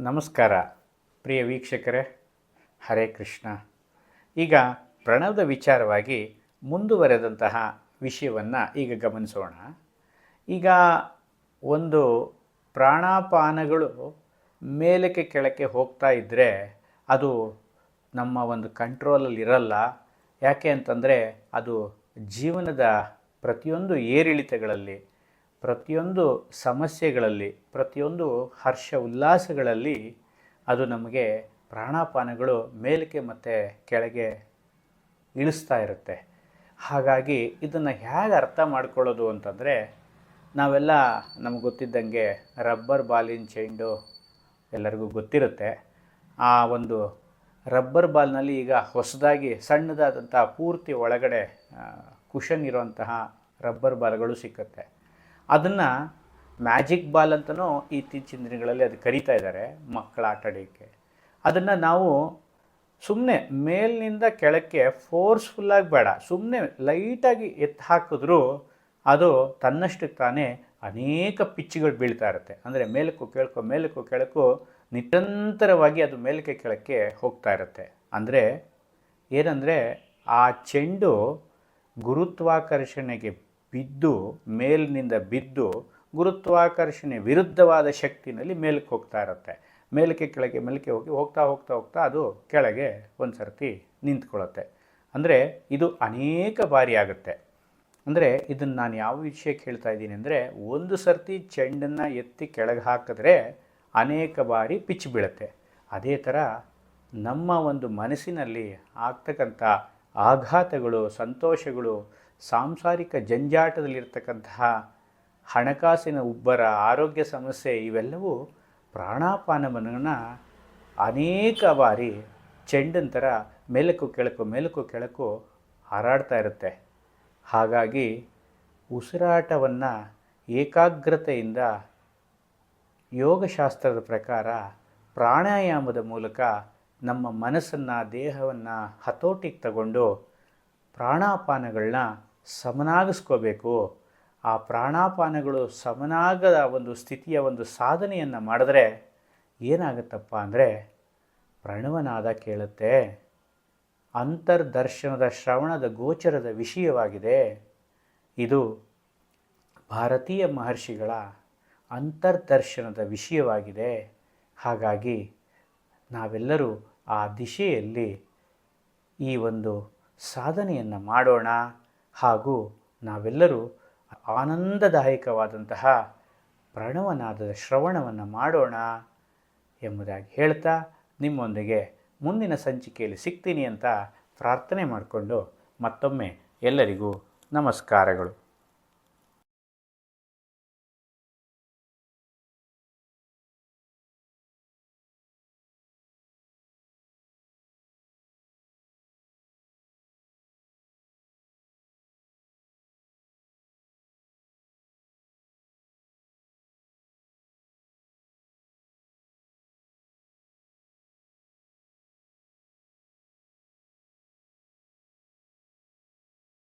ನಮಸ್ಕಾರ, ಪ್ರಿಯ ವೀಕ್ಷಕರೇ. ಹರೇ ಕೃಷ್ಣ. ಈಗ ಪ್ರಣವದ ವಿಚಾರವಾಗಿ ಮುಂದುವರೆದಂತಹ ವಿಷಯವನ್ನು ಈಗ ಗಮನಿಸೋಣ. ಈಗ ಒಂದು ಪ್ರಾಣಾಪಾನಗಳು ಮೇಲಕ್ಕೆ ಕೆಳಕ್ಕೆ ಹೋಗ್ತಾ ಇದ್ದರೆ ಅದು ನಮ್ಮ ಒಂದು ಕಂಟ್ರೋಲಲ್ಲಿ ಇರಲ್ಲ ಯಾಕೆ ಅಂತಂದರೆ ಅದು ಜೀವನದ ಪ್ರತಿಯೊಂದು ಏರಿಳಿತಗಳಲ್ಲಿ ಪ್ರತಿಯೊಂದು ಸಮಸ್ಯೆಗಳಲ್ಲಿ, ಪ್ರತಿಯೊಂದು ಹರ್ಷ ಉಲ್ಲಾಸಗಳಲ್ಲಿ ಅದು ನಮಗೆ ಪ್ರಾಣಾಪಾನಗಳು ಮೇಲಕ್ಕೆ ಮತ್ತು ಕೆಳಗೆ ಇಳಿಸ್ತಾ ಇರುತ್ತೆ. ಹಾಗಾಗಿ ಇದನ್ನು ಹೇಗೆ ಅರ್ಥ ಮಾಡ್ಕೊಳ್ಳೋದು ಅಂತಂದರೆ, ನಾವೆಲ್ಲ ನಮ್ಗೆ ಗೊತ್ತಿದ್ದಂಗೆ ರಬ್ಬರ್ ಬಾಲಿನ ಚೈಂಡು ಎಲ್ಲರಿಗೂ ಗೊತ್ತಿರುತ್ತೆ. ಆ ಒಂದು ರಬ್ಬರ್ ಬಾಲ್ನಲ್ಲಿ ಈಗ ಹೊಸದಾಗಿ ಸಣ್ಣದಾದಂಥ ಪೂರ್ತಿ ಒಳಗಡೆ ಕುಷನ್ ಇರುವಂತಹ ರಬ್ಬರ್ ಬಾಲ್ಗಳು ಸಿಕ್ಕುತ್ತೆ. ಅದನ್ನು ಮ್ಯಾಜಿಕ್ ಬಾಲ್ ಅಂತಲೂ ಇತ್ತೀಚಿನ ದಿನಗಳಲ್ಲಿ ಅದು ಕರೀತಾ ಇದ್ದಾರೆ ಮಕ್ಕಳ ಆಟಾಡೋಕ್ಕೆ ಅದನ್ನು ನಾವು ಸುಮ್ಮನೆ ಮೇಲಿನಿಂದ ಕೆಳಕ್ಕೆ ಫೋರ್ಸ್ಫುಲ್ಲಾಗಿ ಬೇಡ ಸುಮ್ಮನೆ ಲೈಟಾಗಿ ಎತ್ತಿ ಹಾಕಿದ್ರೂ ಅದು ತನ್ನಷ್ಟಕ್ಕೆ ತಾನೇ ಅನೇಕ ಪಿಚ್ಚುಗಳು ಬೀಳ್ತಾ ಇರುತ್ತೆ. ಅಂದರೆ ಮೇಲಕ್ಕೂ ಕೆಳಕು ಮೇಲಕ್ಕೂ ಕೆಳಕ್ಕೂ ನಿರಂತರವಾಗಿ ಅದು ಮೇಲಕ್ಕೆ ಕೆಳಕ್ಕೆ ಹೋಗ್ತಾ ಇರುತ್ತೆ. ಅಂದರೆ ಏನಂದರೆ ಆ ಚೆಂಡು ಗುರುತ್ವಾಕರ್ಷಣೆಗೆ ಬಿದ್ದು, ಮೇಲಿನಿಂದ ಬಿದ್ದು, ಗುರುತ್ವಾಕರ್ಷಣೆ ವಿರುದ್ಧವಾದ ಶಕ್ತಿನಲ್ಲಿ ಮೇಲಕ್ಕೆ ಹೋಗ್ತಾ ಇರುತ್ತೆ. ಮೇಲಕ್ಕೆ ಕೆಳಗೆ, ಮೇಲಕ್ಕೆ ಹೋಗಿ, ಹೋಗ್ತಾ ಹೋಗ್ತಾ ಹೋಗ್ತಾ ಅದು ಕೆಳಗೆ ಒಂದು ಸರ್ತಿ ನಿಂತ್ಕೊಳ್ಳುತ್ತೆ. ಅಂದರೆ ಇದು ಅನೇಕ ಬಾರಿ ಆಗುತ್ತೆ. ಅಂದರೆ ಇದನ್ನು ನಾನು ಯಾವ ವಿಷಯಕ್ಕೆ ಹೇಳ್ತಾ ಇದ್ದೀನಿ ಅಂದರೆ, ಒಂದು ಸರ್ತಿ ಚೆಂಡನ್ನು ಎತ್ತಿ ಕೆಳಗೆ ಹಾಕಿದ್ರೆ ಅನೇಕ ಬಾರಿ ಪಿಚ್ ಬೀಳುತ್ತೆ. ಅದೇ ಥರ ನಮ್ಮ ಒಂದು ಮನಸ್ಸಿನಲ್ಲಿ ಆಗ್ತಕ್ಕಂಥ ಆಘಾತಗಳು, ಸಂತೋಷಗಳು ಸಾಂಸಾರಿಕ ಜಂಜಾಟದಲ್ಲಿರ್ತಕ್ಕಂತಹ ಹಣಕಾಸಿನ ಉಬ್ಬರ, ಆರೋಗ್ಯ ಸಮಸ್ಯೆ ಇವೆಲ್ಲವೂ ಪ್ರಾಣಾಪಾನವನ್ನು ಅನೇಕ ಬಾರಿ ಚೆಂಡನ್ ಥರ ಮೇಲಕ್ಕೂ ಕೆಳಕು ಮೇಲಕ್ಕೂ ಕೆಳಕು ಹಾರಾಡ್ತಾ ಇರುತ್ತೆ. ಹಾಗಾಗಿ ಉಸಿರಾಟವನ್ನು ಏಕಾಗ್ರತೆಯಿಂದ ಯೋಗಶಾಸ್ತ್ರದ ಪ್ರಕಾರ ಪ್ರಾಣಾಯಾಮದ ಮೂಲಕ ನಮ್ಮ ಮನಸ್ಸನ್ನು, ದೇಹವನ್ನು ಹತೋಟಿಗೆ ತಗೊಂಡು ಪ್ರಾಣಾಪಾನಗಳನ್ನ ಸಮನಾಗಿಸ್ಕೋಬೇಕು. ಆ ಪ್ರಾಣಾಪಾನಗಳು ಸಮನಾಗದ ಒಂದು ಸ್ಥಿತಿಯ ಒಂದು ಸಾಧನೆಯನ್ನು ಮಾಡಿದ್ರೆ ಏನಾಗುತ್ತಪ್ಪ ಅಂದರೆ ಪ್ರಣವನಾದ ಕೇಳುತ್ತೆ. ಅಂತರ್ದರ್ಶನದ ಶ್ರವಣದ ಗೋಚರದ ವಿಷಯವಾಗಿದೆ. ಇದು ಭಾರತೀಯ ಮಹರ್ಷಿಗಳ ಅಂತರ್ದರ್ಶನದ ವಿಷಯವಾಗಿದೆ. ಹಾಗಾಗಿ ನಾವೆಲ್ಲರೂ ಆ ದಿಶೆಯಲ್ಲಿ ಈ ಒಂದು ಸಾಧನೆಯನ್ನು ಮಾಡೋಣ. ಹಾಗೂ ನಾವೆಲ್ಲರೂ ಆನಂದದಾಯಕವಾದಂತಹ ಪ್ರಣವನಾದದ ಶ್ರವಣವನ್ನು ಮಾಡೋಣ ಎಂಬುದಾಗಿ ಹೇಳ್ತಾ ನಿಮ್ಮೊಂದಿಗೆ ಮುಂದಿನ ಸಂಚಿಕೆಯಲ್ಲಿ ಸಿಗ್ತೀನಿ ಅಂತ ಪ್ರಾರ್ಥನೆ ಮಾಡಿಕೊಂಡು ಮತ್ತೊಮ್ಮೆ ಎಲ್ಲರಿಗೂ ನಮಸ್ಕಾರಗಳು.